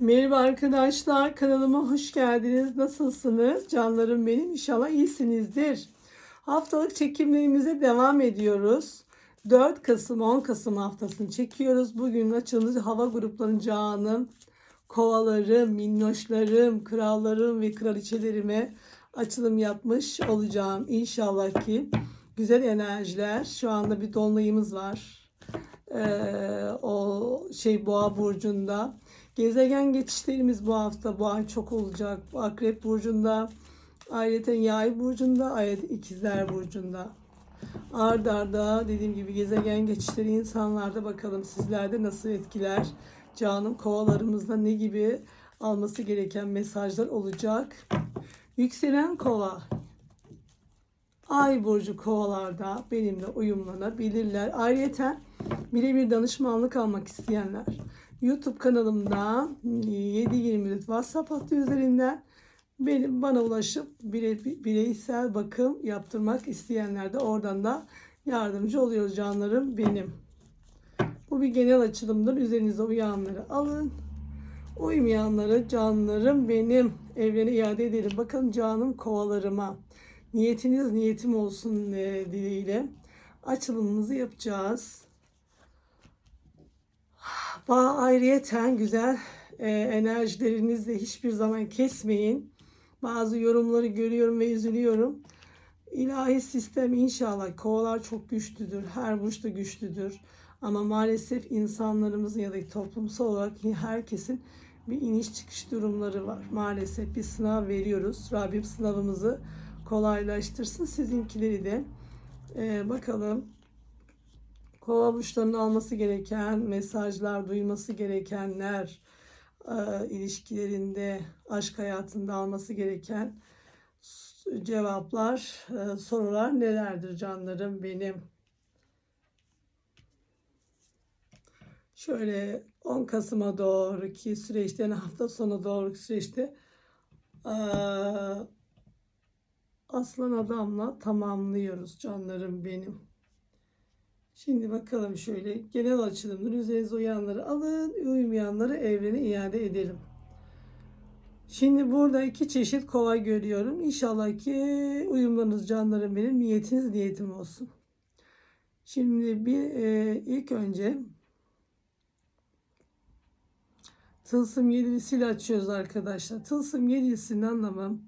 Merhaba arkadaşlar, kanalıma hoş geldiniz. Nasılsınız? Canlarım benim, inşallah iyisinizdir. Haftalık çekimlerimize devam ediyoruz. 4 Kasım, 10 Kasım haftasını çekiyoruz. Bugün açılımız hava gruplarının canım, kovalarım, minnoşlarım, krallarım ve kraliçelerime açılım yapmış olacağım. İnşallah ki güzel enerjiler. Şu anda bir dolunayımız var. Ee, o şey boğa burcunda. Gezegen geçişlerimiz bu hafta bu ay çok olacak. Akrep burcunda, ayrıca yay burcunda, ayrıca ikizler burcunda. Ard arda dediğim gibi gezegen geçişleri insanlarda bakalım sizlerde nasıl etkiler. Canım kovalarımızda ne gibi alması gereken mesajlar olacak. Yükselen kova Ay burcu kovalarda benimle uyumlanabilirler. Ayrıca birebir danışmanlık almak isteyenler YouTube kanalımda 7-24 WhatsApp hattı üzerinden benim bana ulaşıp bire, bireysel bakım yaptırmak isteyenler de oradan da yardımcı oluyor canlarım benim. Bu bir genel açılımdır. Üzerinize uyanları alın. Uymayanları canlarım benim evrene iade edelim. Bakın canım kovalarıma. Niyetiniz niyetim olsun e, dileğiyle açılımımızı yapacağız. Ayrıyeten güzel e, enerjilerinizle hiçbir zaman kesmeyin. Bazı yorumları görüyorum ve üzülüyorum. İlahi sistem inşallah kovalar çok güçlüdür. Her burçta güçlüdür. Ama maalesef insanlarımızın ya da toplumsal olarak herkesin bir iniş çıkış durumları var. Maalesef bir sınav veriyoruz. Rabbim sınavımızı kolaylaştırsın. Sizinkileri de ee, bakalım kova burçlarının alması gereken mesajlar, duyması gerekenler, e, ilişkilerinde, aşk hayatında alması gereken cevaplar, e, sorular nelerdir canlarım benim? Şöyle 10 Kasım'a doğru ki süreçte yani hafta sonu doğru süreçte e, aslan adamla tamamlıyoruz canlarım benim. Şimdi bakalım şöyle genel açılımdır. Üzerinize uyanları alın, uymayanları evrene iade edelim. Şimdi burada iki çeşit kova görüyorum. İnşallah ki uyumlarınız canlarım benim. Niyetiniz niyetim olsun. Şimdi bir e, ilk önce Tılsım yedilisiyle açıyoruz arkadaşlar. Tılsım yedilisinin anlamı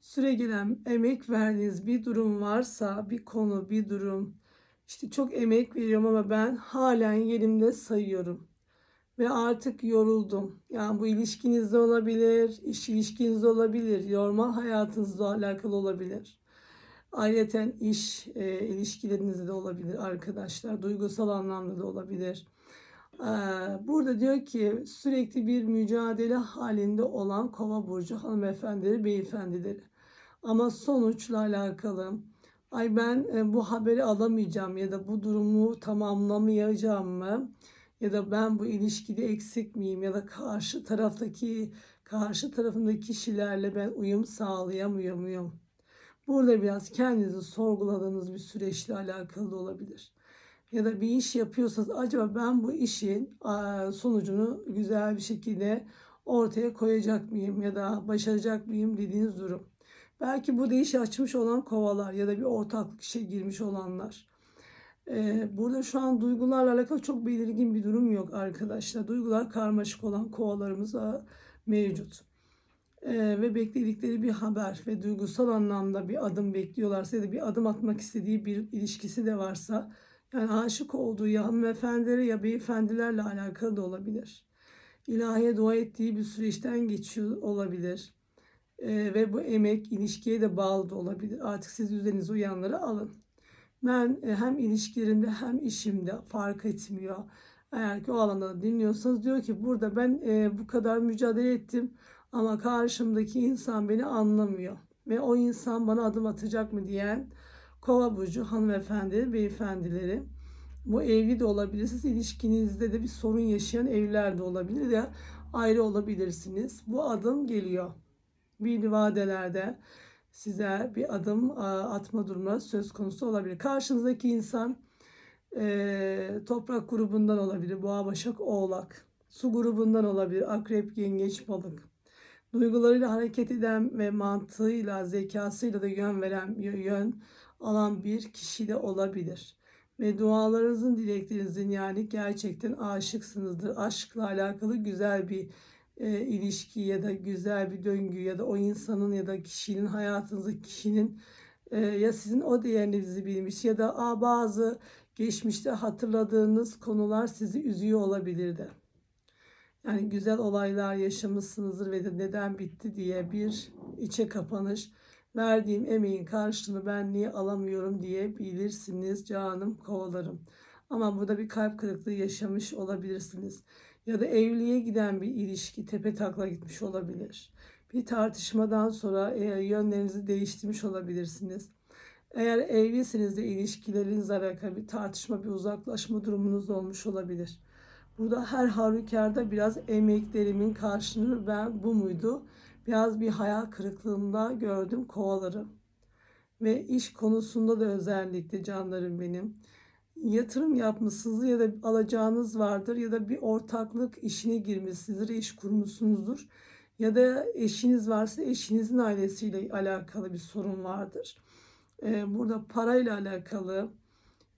süre gelen emek verdiğiniz bir durum varsa bir konu bir durum işte çok emek veriyorum ama ben halen yerimde sayıyorum. Ve artık yoruldum. Yani bu ilişkinizde olabilir, iş ilişkinizde olabilir, normal hayatınızla alakalı olabilir. Ayrıca iş e, ilişkilerinizde de olabilir arkadaşlar. Duygusal anlamda da olabilir. Ee, burada diyor ki sürekli bir mücadele halinde olan kova burcu hanımefendileri, beyefendileri. Ama sonuçla alakalı ay ben e, bu haberi alamayacağım ya da bu durumu tamamlamayacağım mı? Ya da ben bu ilişkide eksik miyim ya da karşı taraftaki karşı tarafındaki kişilerle ben uyum sağlayamıyor muyum? Burada biraz kendinizi sorguladığınız bir süreçle alakalı olabilir. Ya da bir iş yapıyorsanız acaba ben bu işin sonucunu güzel bir şekilde ortaya koyacak mıyım ya da başaracak mıyım dediğiniz durum. Belki bu değişi açmış olan kovalar ya da bir ortaklık işe girmiş olanlar. Ee, burada şu an duygularla alakalı çok belirgin bir durum yok arkadaşlar. Duygular karmaşık olan kovalarımız mevcut. Ee, ve bekledikleri bir haber ve duygusal anlamda bir adım bekliyorlarsa ya da bir adım atmak istediği bir ilişkisi de varsa yani aşık olduğu ya hanımefendilere ya beyefendilerle alakalı da olabilir. İlahiye dua ettiği bir süreçten geçiyor olabilir e, ve bu emek ilişkiye de bağlı da olabilir. Artık siz üzerinize uyanları alın. Ben e, hem ilişkilerimde hem işimde fark etmiyor. Eğer ki o alanda dinliyorsanız diyor ki burada ben e, bu kadar mücadele ettim ama karşımdaki insan beni anlamıyor. Ve o insan bana adım atacak mı diyen kova burcu hanımefendi, beyefendileri. Bu evli de olabilir. Siz ilişkinizde de bir sorun yaşayan evliler de olabilir ya ayrı olabilirsiniz. Bu adım geliyor bir vadelerde size bir adım atma durumu söz konusu olabilir. Karşınızdaki insan e, toprak grubundan olabilir. Boğa, Başak, Oğlak. Su grubundan olabilir. Akrep, yengeç, balık. Duygularıyla hareket eden ve mantığıyla, zekasıyla da yön veren, yön alan bir kişi de olabilir. Ve dualarınızın, dileklerinizin yani gerçekten aşıksınızdır. Aşkla alakalı güzel bir e, ilişki ya da güzel bir döngü ya da o insanın ya da kişinin hayatınızdaki kişinin e, ya sizin o değerinizi bilmiş ya da a, bazı geçmişte hatırladığınız konular sizi üzüyor olabilirdi. Yani güzel olaylar yaşamışsınızdır ve de neden bitti diye bir içe kapanış verdiğim emeğin karşılığını ben niye alamıyorum diyebilirsiniz canım kovalarım. Ama burada bir kalp kırıklığı yaşamış olabilirsiniz. Ya da evliliğe giden bir ilişki tepe takla gitmiş olabilir. Bir tartışmadan sonra e, yönlerinizi değiştirmiş olabilirsiniz. Eğer evliyseniz de ilişkilerinizle alakalı bir tartışma, bir uzaklaşma durumunuz olmuş olabilir. Burada her halükarda biraz emeklerimin karşılığı ben bu muydu? Biraz bir hayal kırıklığında gördüm kovaları. Ve iş konusunda da özellikle canlarım benim. Yatırım yapmışsınız ya da alacağınız vardır ya da bir ortaklık işine girmişsinizdir, iş kurmuşsunuzdur. Ya da eşiniz varsa eşinizin ailesiyle alakalı bir sorun vardır. Ee, burada parayla alakalı,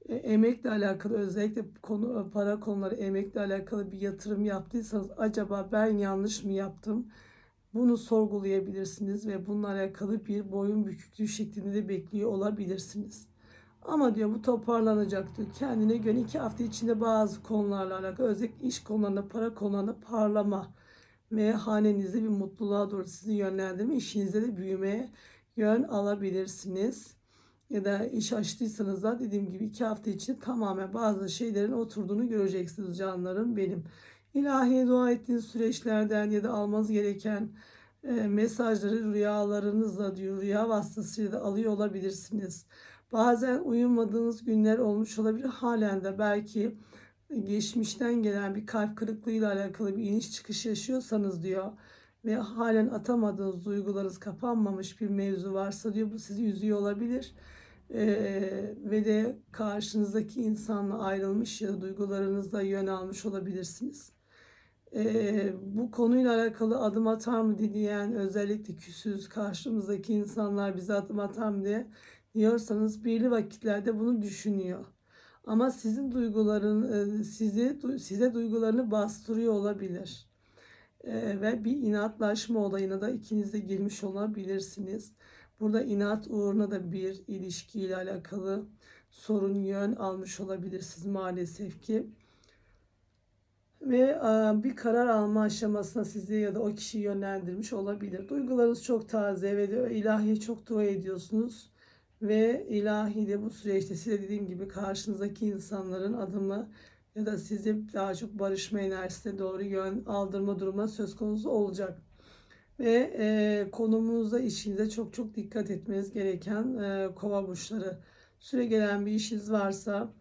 e, emekle alakalı özellikle konu, para konuları emekle alakalı bir yatırım yaptıysanız acaba ben yanlış mı yaptım? Bunu sorgulayabilirsiniz ve bununla alakalı bir boyun büküklüğü şeklinde de bekliyor olabilirsiniz. Ama diyor bu toparlanacak diyor. Kendine göre iki hafta içinde bazı konularla alakalı özellikle iş konularında, para konularında parlama ve hanenizde bir mutluluğa doğru sizi yönlendirme, işinizde de büyümeye yön alabilirsiniz. Ya da iş açtıysanız da dediğim gibi iki hafta içinde tamamen bazı şeylerin oturduğunu göreceksiniz canlarım benim. İlahiye dua ettiğiniz süreçlerden ya da almanız gereken e, mesajları rüyalarınızla diyor rüya vasıtasıyla da alıyor olabilirsiniz. Bazen uyumadığınız günler olmuş olabilir. Halen de belki geçmişten gelen bir kalp kırıklığıyla alakalı bir iniş çıkış yaşıyorsanız diyor ve halen atamadığınız duygularınız kapanmamış bir mevzu varsa diyor bu sizi üzüyor olabilir. Ee, ve de karşınızdaki insanla ayrılmış ya da duygularınızla yön almış olabilirsiniz e, bu konuyla alakalı adım atar mı dileyen özellikle küsüz karşımızdaki insanlar bize adım atar mı diye diyorsanız belli vakitlerde bunu düşünüyor. Ama sizin duyguların sizi size duygularını bastırıyor olabilir. E, ve bir inatlaşma olayına da ikiniz de girmiş olabilirsiniz. Burada inat uğruna da bir ilişkiyle alakalı sorun yön almış olabilirsiniz maalesef ki ve bir karar alma aşamasına sizi ya da o kişiyi yönlendirmiş olabilir. Duygularınız çok taze ve ilahiye çok dua ediyorsunuz. Ve ilahi de bu süreçte size dediğim gibi karşınızdaki insanların adımı ya da sizi daha çok barışma enerjisine doğru yön aldırma duruma söz konusu olacak. Ve e, konumunuzda işinize çok çok dikkat etmeniz gereken e, kova burçları. Süre gelen bir işiniz varsa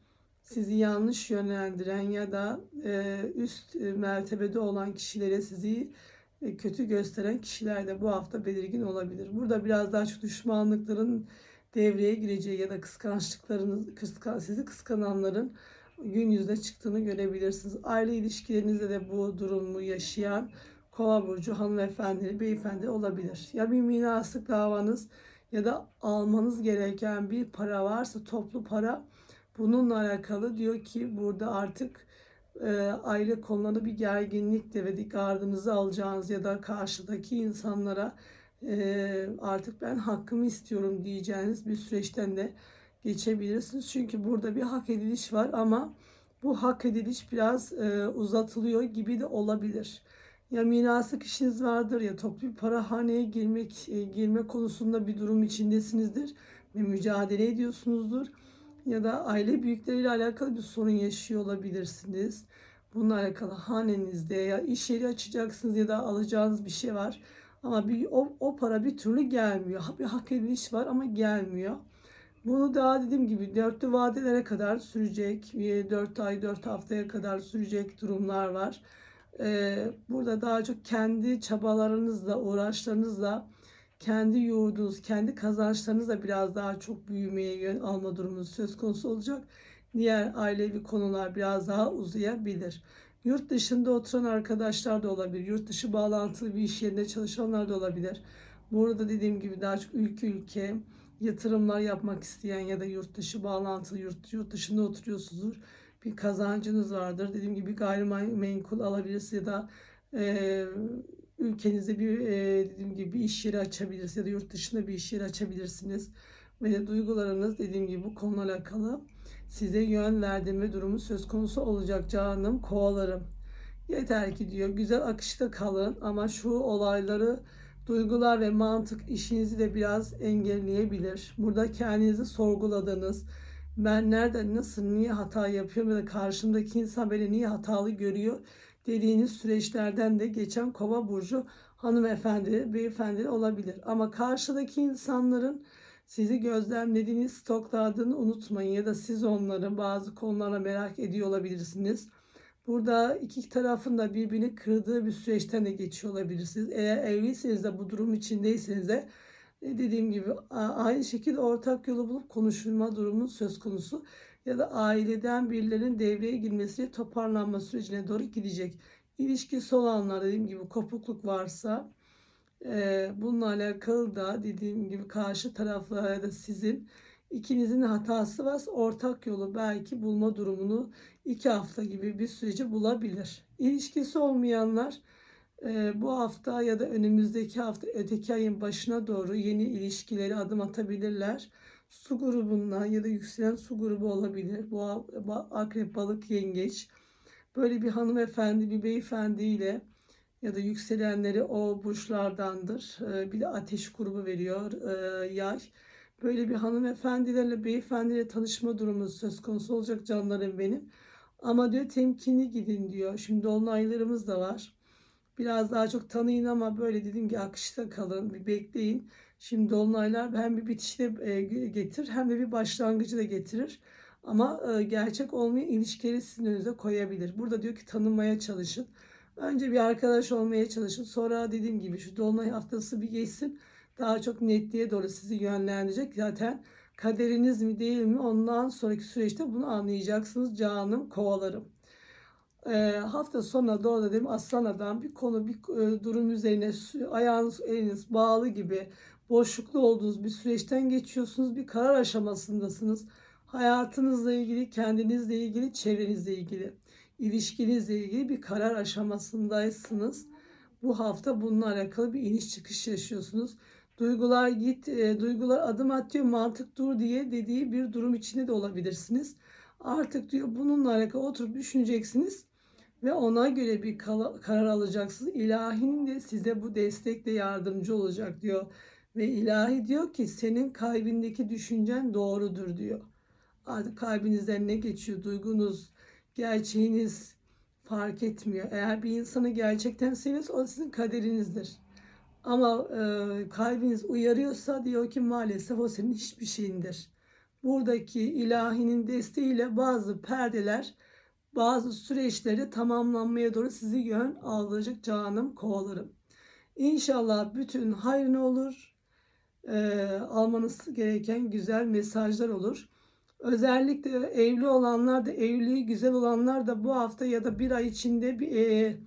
sizi yanlış yönlendiren ya da e, üst e, mertebede olan kişilere sizi e, kötü gösteren kişiler de bu hafta belirgin olabilir. Burada biraz daha çok düşmanlıkların devreye gireceği ya da kıskançlıklarınız, kıskan, sizi kıskananların gün yüzüne çıktığını görebilirsiniz. Aile ilişkilerinizde de bu durumu yaşayan Kova burcu hanımefendi, beyefendi olabilir. Ya bir miraslık davanız ya da almanız gereken bir para varsa toplu para Bununla alakalı diyor ki burada artık e, aile konularında bir gerginlik de ve gardınızı alacağınız ya da karşıdaki insanlara artık ben hakkımı istiyorum diyeceğiniz bir süreçten de geçebilirsiniz. Çünkü burada bir hak ediliş var ama bu hak ediliş biraz uzatılıyor gibi de olabilir. Ya miraslık işiniz vardır ya toplu para haneye girmek girme konusunda bir durum içindesinizdir ve mücadele ediyorsunuzdur ya da aile büyükleriyle alakalı bir sorun yaşıyor olabilirsiniz. Bununla alakalı hanenizde ya iş yeri açacaksınız ya da alacağınız bir şey var. Ama bir, o, o para bir türlü gelmiyor. Bir hak ediliş var ama gelmiyor. Bunu daha dediğim gibi dörtlü vadelere kadar sürecek. 4 ay 4 haftaya kadar sürecek durumlar var. Ee, burada daha çok kendi çabalarınızla, uğraşlarınızla kendi yurdunuz, kendi kazançlarınızla biraz daha çok büyümeye yön alma durumunuz söz konusu olacak. Diğer ailevi konular biraz daha uzayabilir. Yurt dışında oturan arkadaşlar da olabilir. Yurt dışı bağlantılı bir iş yerinde çalışanlar da olabilir. Burada dediğim gibi daha çok ülke ülke yatırımlar yapmak isteyen ya da yurt dışı bağlantılı yurt, yurt dışında oturuyorsunuzdur. Bir kazancınız vardır. Dediğim gibi gayrimenkul alabilirsiniz ya da e, ülkenizde bir e, dediğim gibi bir iş yeri açabilirsiniz ya da yurt dışında bir iş yeri açabilirsiniz. Ve duygularınız dediğim gibi bu konuyla alakalı size yön verdirme durumu söz konusu olacak canım kovalarım. Yeter ki diyor güzel akışta kalın ama şu olayları duygular ve mantık işinizi de biraz engelleyebilir. Burada kendinizi sorguladınız. Ben nerede, nasıl, niye hata yapıyorum ya da karşımdaki insan beni niye hatalı görüyor dediğiniz süreçlerden de geçen kova burcu hanımefendi, beyefendi olabilir. Ama karşıdaki insanların sizi gözlemlediğiniz, stokladığını unutmayın ya da siz onları bazı konulara merak ediyor olabilirsiniz. Burada iki tarafın da birbirini kırdığı bir süreçten de geçiyor olabilirsiniz. Eğer evliyseniz de bu durum içindeyseniz de e, dediğim gibi aynı şekilde ortak yolu bulup konuşulma durumu söz konusu ya da aileden birilerinin devreye girmesiyle toparlanma sürecine doğru gidecek. İlişkisi olanlar dediğim gibi kopukluk varsa e, bununla alakalı da dediğim gibi karşı taraflara da sizin ikinizin hatası varsa ortak yolu belki bulma durumunu iki hafta gibi bir süreci bulabilir. İlişkisi olmayanlar bu hafta ya da önümüzdeki hafta öteki ayın başına doğru yeni ilişkileri adım atabilirler. Su grubundan ya da yükselen su grubu olabilir. Bu akrep, balık, yengeç. Böyle bir hanımefendi, bir beyefendi ile ya da yükselenleri o burçlardandır. E, bir de ateş grubu veriyor e, yay. Böyle bir hanımefendilerle beyefendiyle tanışma durumu söz konusu olacak canlarım benim. Ama diyor temkinli gidin diyor. Şimdi onaylarımız da var. Biraz daha çok tanıyın ama böyle dedim ki akışta kalın, bir bekleyin. Şimdi dolunaylar hem bir bitişte getirir hem de bir başlangıcı da getirir. Ama e, gerçek olmayan ilişkileri sizin önünüze koyabilir. Burada diyor ki tanımaya çalışın. Önce bir arkadaş olmaya çalışın. Sonra dediğim gibi şu dolunay haftası bir geçsin. Daha çok netliğe doğru sizi yönlendirecek. Zaten kaderiniz mi değil mi ondan sonraki süreçte bunu anlayacaksınız canım kovalarım. E, hafta sonuna doğru da dedim aslan adam bir konu bir e, durum üzerine ayağınız eliniz bağlı gibi boşluklu olduğunuz bir süreçten geçiyorsunuz. Bir karar aşamasındasınız. Hayatınızla ilgili, kendinizle ilgili, çevrenizle ilgili, ilişkinizle ilgili bir karar aşamasındaysınız. Bu hafta bununla alakalı bir iniş çıkış yaşıyorsunuz. Duygular git, e, duygular adım atıyor, mantık dur diye dediği bir durum içinde de olabilirsiniz. Artık diyor bununla alakalı oturup düşüneceksiniz ve ona göre bir karar alacaksınız. İlahinin de size bu destekle yardımcı olacak diyor. Ve ilahi diyor ki senin kalbindeki düşüncen doğrudur diyor. Artık kalbinizden ne geçiyor, duygunuz, gerçeğiniz fark etmiyor. Eğer bir insanı gerçekten seviyorsa o sizin kaderinizdir. Ama e, kalbiniz uyarıyorsa diyor ki maalesef o senin hiçbir şeyindir. Buradaki ilahinin desteğiyle bazı perdeler, bazı süreçleri tamamlanmaya doğru sizi yön alacak canım kovalarım. İnşallah bütün hayrına olur. E, almanız gereken güzel mesajlar olur. Özellikle evli olanlar da evliliği güzel olanlar da bu hafta ya da bir ay içinde bir e,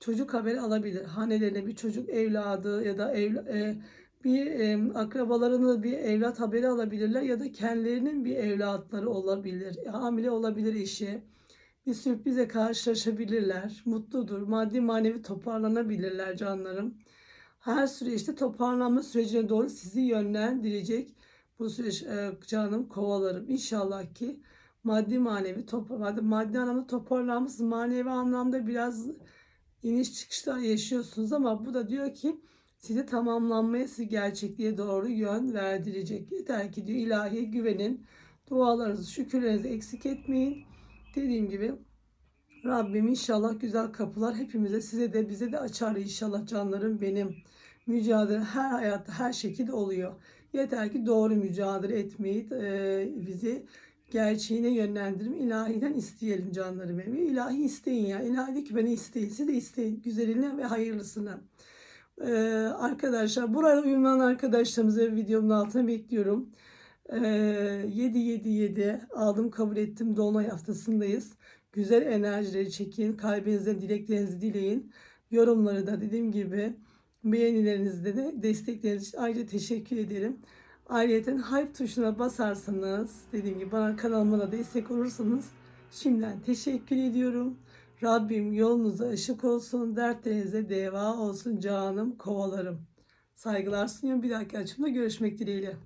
çocuk haberi alabilir. Hanelerine bir çocuk evladı ya da ev, e, bir e, akrabalarına bir evlat haberi alabilirler ya da kendilerinin bir evlatları olabilir. Hamile olabilir eşi. Bir sürprize karşılaşabilirler. Mutludur. Maddi manevi toparlanabilirler canlarım. Her süreçte toparlanma sürecine doğru sizi yönlendirecek bu süreç e, canım kovalarım. İnşallah ki maddi manevi topar, maddi anlamda toparlanmış manevi anlamda biraz iniş çıkışlar yaşıyorsunuz ama bu da diyor ki sizi tamamlanmaya, sizi gerçekliğe doğru yön verdirecek. Yeter ki diyor ilahiye güvenin. Dualarınızı, şükürlerinizi eksik etmeyin. Dediğim gibi Rabbim inşallah güzel kapılar hepimize, size de bize de açar inşallah canlarım benim. Mücadele her hayatta her şekilde oluyor. Yeter ki doğru mücadele etmeyi e, bizi gerçeğine yönlendirim. İlahiden isteyelim canlarım benim. İlahi isteyin ya. İlahi ki beni isteyin. Siz de isteyin. Güzeline ve hayırlısına. Ee, arkadaşlar buraya uyuman arkadaşlarımızı videomun altına bekliyorum. Ee, 7 7 7 aldım kabul ettim dolunay haftasındayız. güzel enerjileri çekin. Kalbinizden dileklerinizi dileyin. Yorumları da dediğim gibi beğenilerinizde de destekleriniz için ayrıca teşekkür ederim. Ayrıca hype tuşuna basarsanız dediğim gibi bana kanalıma da destek olursanız şimdiden teşekkür ediyorum. Rabbim yolunuza ışık olsun, dertlerinize deva olsun canım kovalarım. Saygılar sunuyorum. Bir dahaki açımda görüşmek dileğiyle.